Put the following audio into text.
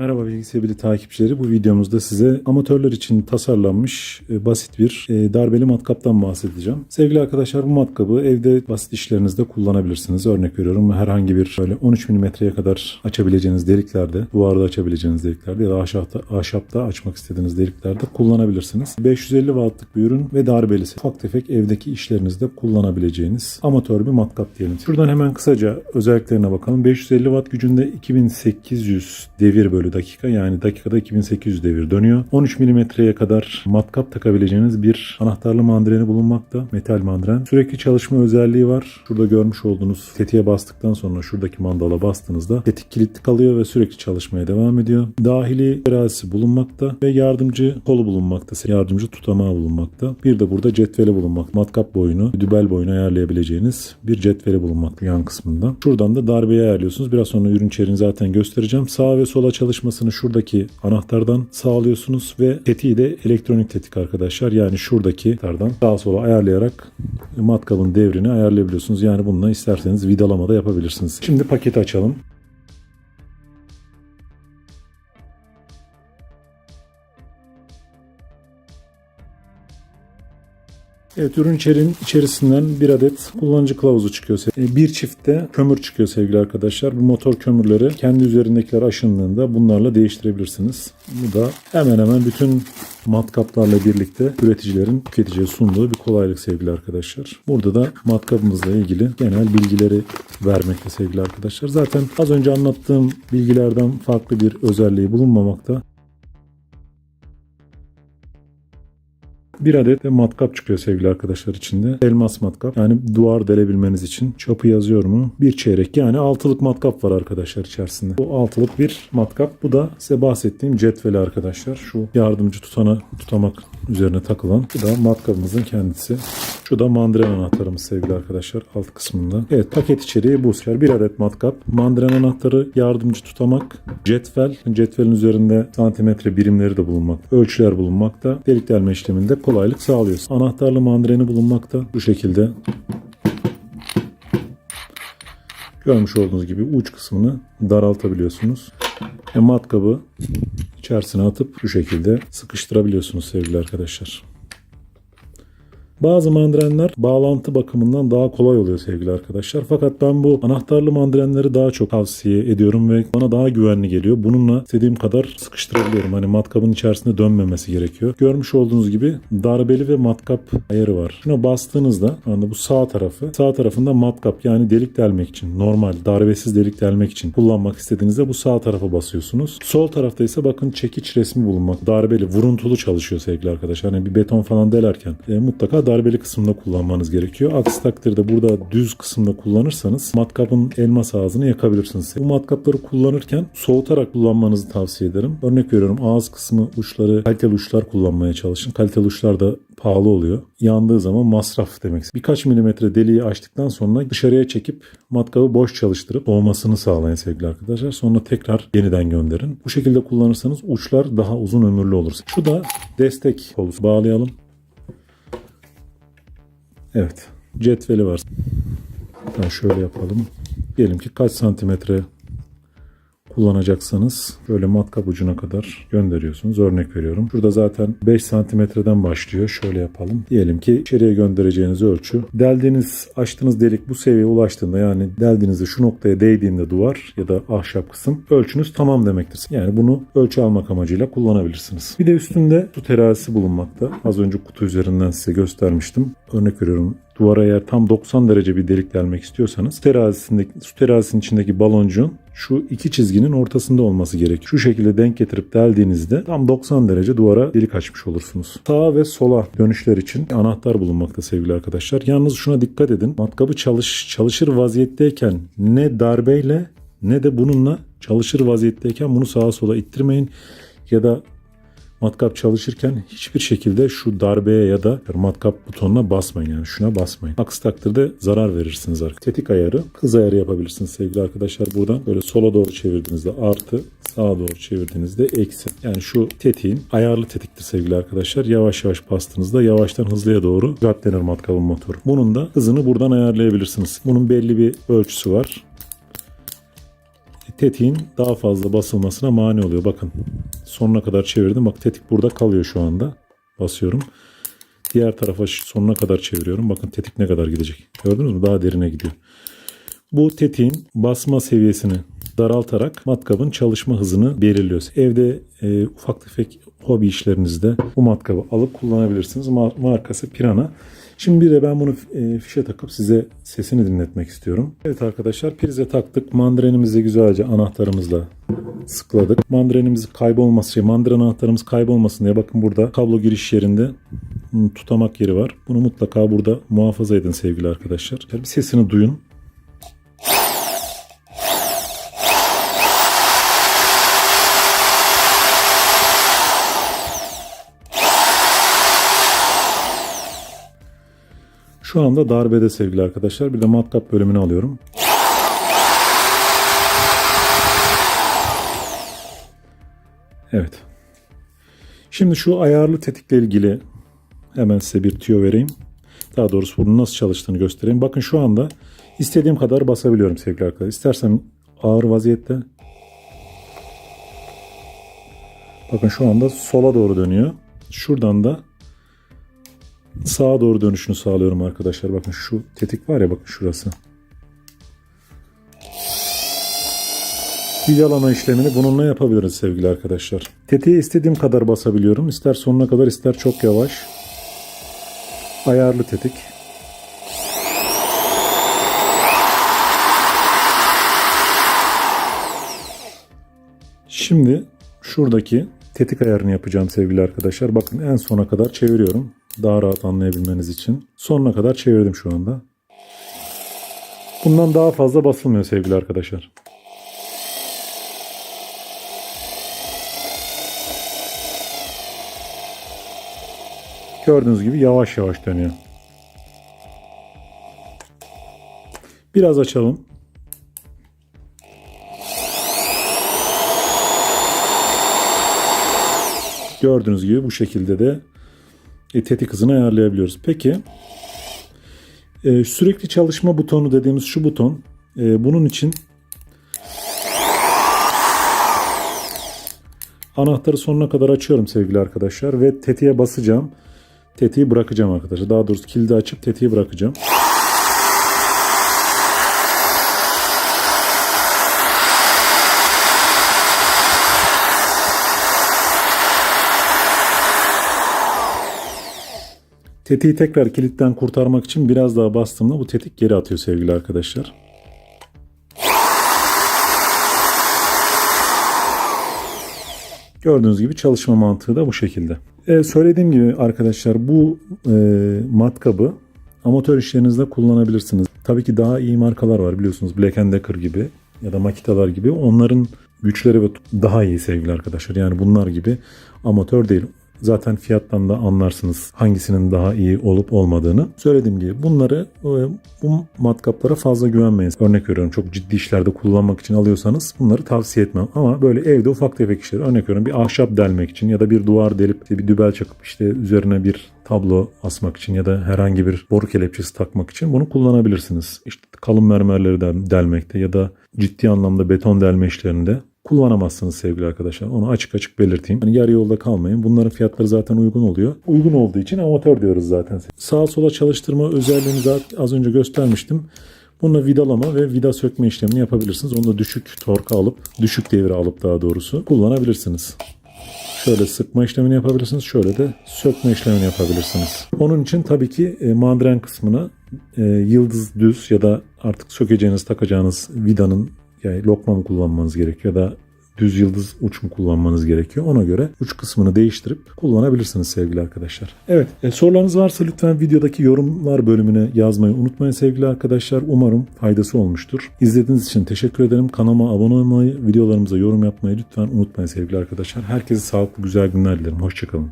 Merhaba bilgisayarı takipçileri. Bu videomuzda size amatörler için tasarlanmış e, basit bir e, darbeli matkaptan bahsedeceğim. Sevgili arkadaşlar bu matkabı evde basit işlerinizde kullanabilirsiniz. Örnek veriyorum herhangi bir böyle 13 milimetreye kadar açabileceğiniz deliklerde, duvarda açabileceğiniz deliklerde ya da ahşapta, ahşapta açmak istediğiniz deliklerde kullanabilirsiniz. 550 wattlık bir ürün ve darbelisi. Ufak tefek evdeki işlerinizde kullanabileceğiniz amatör bir matkap diyelim. Şuradan hemen kısaca özelliklerine bakalım. 550 watt gücünde 2800 devir bölü dakika yani dakikada 2800 devir dönüyor. 13 milimetreye kadar matkap takabileceğiniz bir anahtarlı mandreni bulunmakta. Metal mandren. Sürekli çalışma özelliği var. Şurada görmüş olduğunuz tetiğe bastıktan sonra şuradaki mandala bastığınızda tetik kilitli kalıyor ve sürekli çalışmaya devam ediyor. Dahili terazisi bulunmakta ve yardımcı kolu bulunmakta. Yardımcı tutamağı bulunmakta. Bir de burada cetveli bulunmakta. Matkap boyunu, dübel boyunu ayarlayabileceğiniz bir cetveli bulunmakta yan kısmında. Şuradan da darbeyi ayarlıyorsunuz. Biraz sonra ürün içeriğini zaten göstereceğim. Sağa ve sola çalışmasını şuradaki anahtardan sağlıyorsunuz ve tetiği de elektronik tetik arkadaşlar. Yani şuradaki anahtardan sağa sola ayarlayarak matkabın devrini ayarlayabiliyorsunuz. Yani bununla isterseniz vidalama da yapabilirsiniz. Şimdi paketi açalım. Evet ürün içeriğinin içerisinden bir adet kullanıcı kılavuzu çıkıyor. E, Bir çiftte kömür çıkıyor sevgili arkadaşlar. Bu motor kömürleri kendi üzerindekiler aşındığında bunlarla değiştirebilirsiniz. Bu da hemen hemen bütün matkaplarla birlikte üreticilerin tüketiciye sunduğu bir kolaylık sevgili arkadaşlar. Burada da matkabımızla ilgili genel bilgileri vermekte sevgili arkadaşlar. Zaten az önce anlattığım bilgilerden farklı bir özelliği bulunmamakta. Bir adet de matkap çıkıyor sevgili arkadaşlar içinde. Elmas matkap. Yani duvar delebilmeniz için. Çapı yazıyor mu? Bir çeyrek. Yani altılık matkap var arkadaşlar içerisinde. Bu altılık bir matkap. Bu da size bahsettiğim cetveli arkadaşlar. Şu yardımcı tutana tutamak üzerine takılan. Bu da matkabımızın kendisi. Şu da mandren anahtarımız sevgili arkadaşlar alt kısmında. Evet paket içeriği bu. Bir adet matkap. Mandren anahtarı, yardımcı tutamak, cetvel. Cetvelin üzerinde santimetre birimleri de bulunmakta. Ölçüler bulunmakta. Delik delme işleminde kolaylık sağlıyor. Anahtarlı mandreni bulunmakta. Bu şekilde görmüş olduğunuz gibi uç kısmını daraltabiliyorsunuz. E, matkabı içerisine atıp şu şekilde sıkıştırabiliyorsunuz sevgili arkadaşlar. Bazı mandrenler bağlantı bakımından daha kolay oluyor sevgili arkadaşlar. Fakat ben bu anahtarlı mandrenleri daha çok tavsiye ediyorum ve bana daha güvenli geliyor. Bununla istediğim kadar sıkıştırabiliyorum. Hani matkabın içerisinde dönmemesi gerekiyor. Görmüş olduğunuz gibi darbeli ve matkap ayarı var. Şuna bastığınızda anda bu sağ tarafı sağ tarafında matkap yani delik delmek için normal darbesiz delik delmek için kullanmak istediğinizde bu sağ tarafa basıyorsunuz. Sol tarafta ise bakın çekiç resmi bulunmak. Darbeli, vuruntulu çalışıyor sevgili arkadaşlar. Hani bir beton falan delerken e, mutlaka darbeli kısımda kullanmanız gerekiyor. Aksi takdirde burada düz kısımda kullanırsanız matkapın elmas ağzını yakabilirsiniz. Bu matkapları kullanırken soğutarak kullanmanızı tavsiye ederim. Örnek veriyorum ağız kısmı uçları kaliteli uçlar kullanmaya çalışın. Kaliteli uçlar da pahalı oluyor. Yandığı zaman masraf demek. Birkaç milimetre deliği açtıktan sonra dışarıya çekip matkabı boş çalıştırıp soğumasını sağlayın sevgili arkadaşlar. Sonra tekrar yeniden gönderin. Bu şekilde kullanırsanız uçlar daha uzun ömürlü olur. Şu da destek kolu bağlayalım. Evet. Cetveli var. Hatta şöyle yapalım. Diyelim ki kaç santimetre kullanacaksanız böyle matkap ucuna kadar gönderiyorsunuz. Örnek veriyorum. Şurada zaten 5 santimetreden başlıyor. Şöyle yapalım. Diyelim ki içeriye göndereceğiniz ölçü. Deldiğiniz, açtığınız delik bu seviyeye ulaştığında yani deldiğinizde şu noktaya değdiğinde duvar ya da ahşap kısım ölçünüz tamam demektir. Yani bunu ölçü almak amacıyla kullanabilirsiniz. Bir de üstünde su terazisi bulunmakta. Az önce kutu üzerinden size göstermiştim. Örnek veriyorum duvara eğer tam 90 derece bir delik delmek istiyorsanız su terazisindeki, su terazisinin içindeki baloncuğun şu iki çizginin ortasında olması gerekiyor. Şu şekilde denk getirip deldiğinizde tam 90 derece duvara delik açmış olursunuz. Sağa ve sola dönüşler için anahtar bulunmakta sevgili arkadaşlar. Yalnız şuna dikkat edin. Matkabı çalış, çalışır vaziyetteyken ne darbeyle ne de bununla çalışır vaziyetteyken bunu sağa sola ittirmeyin ya da matkap çalışırken hiçbir şekilde şu darbeye ya da matkap butonuna basmayın yani şuna basmayın. Aksi takdirde zarar verirsiniz artık. Tetik ayarı, hız ayarı yapabilirsiniz sevgili arkadaşlar buradan. Böyle sola doğru çevirdiğinizde artı, sağa doğru çevirdiğinizde eksi. Yani şu tetiğin ayarlı tetiktir sevgili arkadaşlar. Yavaş yavaş bastığınızda yavaştan hızlıya doğru katlanır matkabın motoru. Bunun da hızını buradan ayarlayabilirsiniz. Bunun belli bir ölçüsü var tetiğin daha fazla basılmasına mani oluyor. Bakın sonuna kadar çevirdim. Bak tetik burada kalıyor şu anda. Basıyorum. Diğer tarafa sonuna kadar çeviriyorum. Bakın tetik ne kadar gidecek. Gördünüz mü? Daha derine gidiyor. Bu tetiğin basma seviyesini daraltarak matkabın çalışma hızını belirliyoruz. Evde e, ufak tefek hobi işlerinizde bu matkabı alıp kullanabilirsiniz. Ma- markası Pirana. Şimdi bir de ben bunu e, fişe takıp size sesini dinletmek istiyorum. Evet arkadaşlar prize taktık. Mandrenimizi güzelce anahtarımızla sıkladık. Mandrenimiz kaybolması, şey, mandren anahtarımız kaybolmasın diye bakın burada kablo giriş yerinde hmm, tutamak yeri var. Bunu mutlaka burada muhafaza edin sevgili arkadaşlar. Bir sesini duyun. Şu anda darbede sevgili arkadaşlar. Bir de matkap bölümünü alıyorum. Evet. Şimdi şu ayarlı tetikle ilgili hemen size bir tüyo vereyim. Daha doğrusu bunun nasıl çalıştığını göstereyim. Bakın şu anda istediğim kadar basabiliyorum sevgili arkadaşlar. İstersem ağır vaziyette. Bakın şu anda sola doğru dönüyor. Şuradan da sağa doğru dönüşünü sağlıyorum arkadaşlar. Bakın şu tetik var ya bakın şurası. Vidyalama işlemini bununla yapabiliriz sevgili arkadaşlar. Tetiğe istediğim kadar basabiliyorum. İster sonuna kadar ister çok yavaş. Ayarlı tetik. Şimdi şuradaki tetik ayarını yapacağım sevgili arkadaşlar. Bakın en sona kadar çeviriyorum. Daha rahat anlayabilmeniz için. Sonuna kadar çevirdim şu anda. Bundan daha fazla basılmıyor sevgili arkadaşlar. Gördüğünüz gibi yavaş yavaş dönüyor. Biraz açalım. Gördüğünüz gibi bu şekilde de e, tetik hızını ayarlayabiliyoruz. Peki e, sürekli çalışma butonu dediğimiz şu buton e, bunun için anahtarı sonuna kadar açıyorum sevgili arkadaşlar ve tetiğe basacağım. Tetiği bırakacağım arkadaşlar. Daha doğrusu kilidi açıp tetiği bırakacağım. Tetiği tekrar kilitten kurtarmak için biraz daha bastığımda bu tetik geri atıyor sevgili arkadaşlar. Gördüğünüz gibi çalışma mantığı da bu şekilde. Ee, söylediğim gibi arkadaşlar bu e, matkabı amatör işlerinizde kullanabilirsiniz. Tabii ki daha iyi markalar var biliyorsunuz Black Decker gibi ya da Makitalar gibi. Onların güçleri ve daha iyi sevgili arkadaşlar. Yani bunlar gibi amatör değil. Zaten fiyattan da anlarsınız hangisinin daha iyi olup olmadığını. Söylediğim gibi bunları e, bu matkaplara fazla güvenmeyin. Örnek veriyorum çok ciddi işlerde kullanmak için alıyorsanız bunları tavsiye etmem. Ama böyle evde ufak tefek işler örnek veriyorum bir ahşap delmek için ya da bir duvar delip bir dübel çakıp işte üzerine bir tablo asmak için ya da herhangi bir boru kelepçesi takmak için bunu kullanabilirsiniz. İşte kalın mermerleri del- delmekte ya da ciddi anlamda beton delme işlerinde kullanamazsınız sevgili arkadaşlar. Onu açık açık belirteyim. Yani yarı yolda kalmayın. Bunların fiyatları zaten uygun oluyor. Uygun olduğu için amatör diyoruz zaten. Sağa sola çalıştırma özelliğini zaten az önce göstermiştim. Bununla vidalama ve vida sökme işlemini yapabilirsiniz. Onu da düşük torka alıp, düşük devre alıp daha doğrusu kullanabilirsiniz. Şöyle sıkma işlemini yapabilirsiniz. Şöyle de sökme işlemini yapabilirsiniz. Onun için tabii ki e, mandren kısmına e, yıldız düz ya da artık sökeceğiniz takacağınız vidanın yani lokma mı kullanmanız gerekiyor ya da düz yıldız uç mu kullanmanız gerekiyor. Ona göre uç kısmını değiştirip kullanabilirsiniz sevgili arkadaşlar. Evet e, sorularınız varsa lütfen videodaki yorumlar bölümüne yazmayı unutmayın sevgili arkadaşlar. Umarım faydası olmuştur. İzlediğiniz için teşekkür ederim. Kanalıma abone olmayı, videolarımıza yorum yapmayı lütfen unutmayın sevgili arkadaşlar. Herkese sağlıklı güzel günler dilerim. Hoşçakalın.